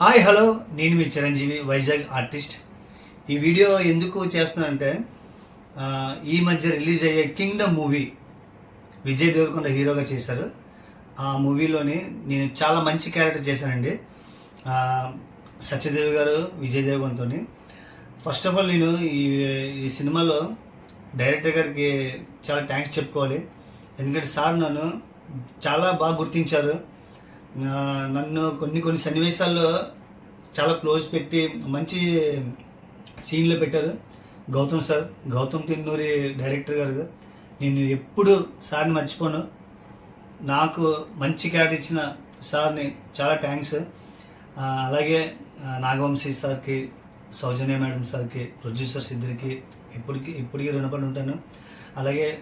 Hi hello నేను మీ Chiranjeevi Vizag artist. ఈ వీడియో ఎందుకు చేస్తున్నానంటే ఈ మధ్య రిలీజ్ అయ్యే కింగ్డమ్ మూవీ విజయ్ దేవరకొండ హీరోగా చేశారు. ఆ మూవీలోని నేను చాలా మంచి క్యారెక్టర్ చేశానండి. సత్యదేవి గారు విజయ్ దేవరకొండతో ఫస్ట్ ఆఫ్ ఆల్ నేను ఈ ఈ సినిమాలో డైరెక్టర్ గారికి చాలా థ్యాంక్స్ చెప్పుకోవాలి. ఎందుకంటే సార్ నన్ను చాలా బాగా గుర్తించారు. నన్ను కొన్ని కొన్ని సన్నివేశాల్లో చాలా క్లోజ్ పెట్టి మంచి సీన్లో పెట్టారు. గౌతమ్ సార్ గౌతమ్ తిన్నూరి డైరెక్టర్ గారు. నేను ఎప్పుడు సార్ని మర్చిపోను. నాకు మంచి క్యారెక్టర్ ఇచ్చిన సార్ని చాలా థ్యాంక్స్. అలాగే నాగవంశీ సార్కి సౌజన్య మేడం సార్కి ప్రొడ్యూసర్స్ ఇద్దరికి ఇప్పటికి ఇప్పటికీ రుణపడి ఉంటాను. అలాగే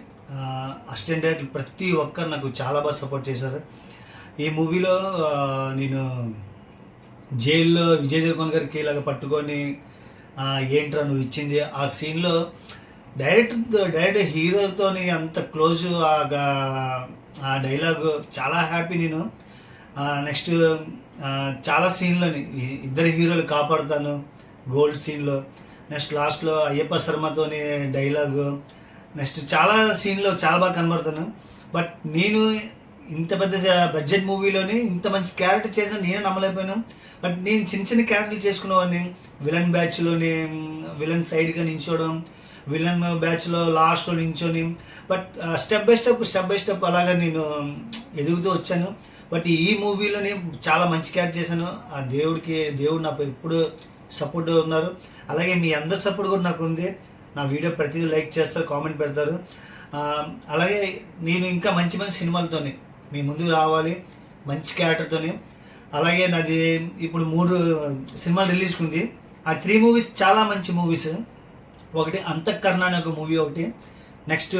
అసిస్టెంట్ డైరెక్టర్ ప్రతి ఒక్కరు నాకు చాలా బాగా సపోర్ట్ చేశారు. ఈ మూవీలో నేను జైల్లో విజయ్ దేవరకొండ గారికి ఇలాగ పట్టుకొని ఏంట్రా నువ్వు ఇచ్చింది ఆ సీన్లో డైరెక్ట్ డైరెక్ట్ హీరోతోని అంత క్లోజ్ ఆ డైలాగ్ చాలా హ్యాపీ నేను. నెక్స్ట్ చాలా సీన్లని ఇద్దరు హీరోలు కాపాడుతాను గోల్డ్ సీన్లో. నెక్స్ట్ లాస్ట్లో అయ్యప్ప శర్మతోని డైలాగు. నెక్స్ట్ చాలా సీన్లో చాలా బాగా కనబడతాను. బట్ నేను ఇంత పెద్ద బడ్జెట్ మూవీలోని ఇంత మంచి క్యారెక్టర్ చేసిన నేనే నమ్మలేకపోయాను. బట్ నేను చిన్న చిన్న క్యారెక్టర్లు చేసుకునేవాడిని. విలన్ బ్యాచ్లోని విలన్ సైడ్గా నించోవడం విలన్ బ్యాచ్లో లాస్ట్లో నించొని but step by step step by step అలాగా నేను ఎదుగుతూ వచ్చాను. బట్ ఈ మూవీలోనే చాలా మంచి క్యారెక్టర్ చేశాను. ఆ దేవుడికి దేవుడు నాకు ఎప్పుడు సపోర్ట్ ఉన్నారు. అలాగే మీ అందరి సపోర్ట్ కూడా నాకు ఉంది. నా వీడియో ప్రతిదీ లైక్ చేస్తారు కామెంట్ పెడతారు. అలాగే నేను ఇంకా మంచి మంచి సినిమాలతోని మీ ముందుకు రావాలి. మంచి క్యారెక్టర్తోని అలాగే నాది ఇప్పుడు మూడు సినిమాలు రిలీజ్ ఉంది ఆ త్రీ మూవీస్ చాలా మంచి మూవీస్ ఒకటి అంతఃకరణ అనే ఒక మూవీ ఒకటి. నెక్స్ట్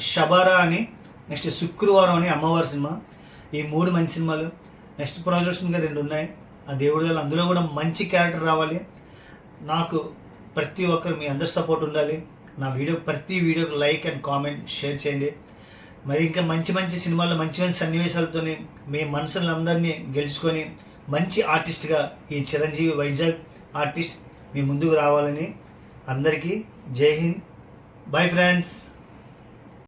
షబారా అని నెక్స్ట్ శుక్రవారం అని అమ్మవారి సినిమా. ఈ మూడు మంచి సినిమాలు. నెక్స్ట్ ప్రాజెక్ట్స్ ఇంకా రెండు ఉన్నాయి. ఆ దేవుడు అందులో కూడా మంచి క్యారెక్టర్ రావాలి. నాకు ప్రతి ఒక్కరు మీ అందరి సపోర్ట్ ఉండాలి. నా వీడియో ప్రతి వీడియోకి లైక్ అండ్ కామెంట్ షేర్ చేయండి. మరి ఇంకా మంచి మంచి సినిమాల్లో మంచి మంచి సన్నివేశాలతోని మీ మనసులందరినీ గెలుచుకొని మంచి ఆర్టిస్ట్గా ఈ చిరంజీవి వైజాగ్ ఆర్టిస్ట్ మీ ముందుకు రావాలని అందరికీ జై హింద్. Bye friends.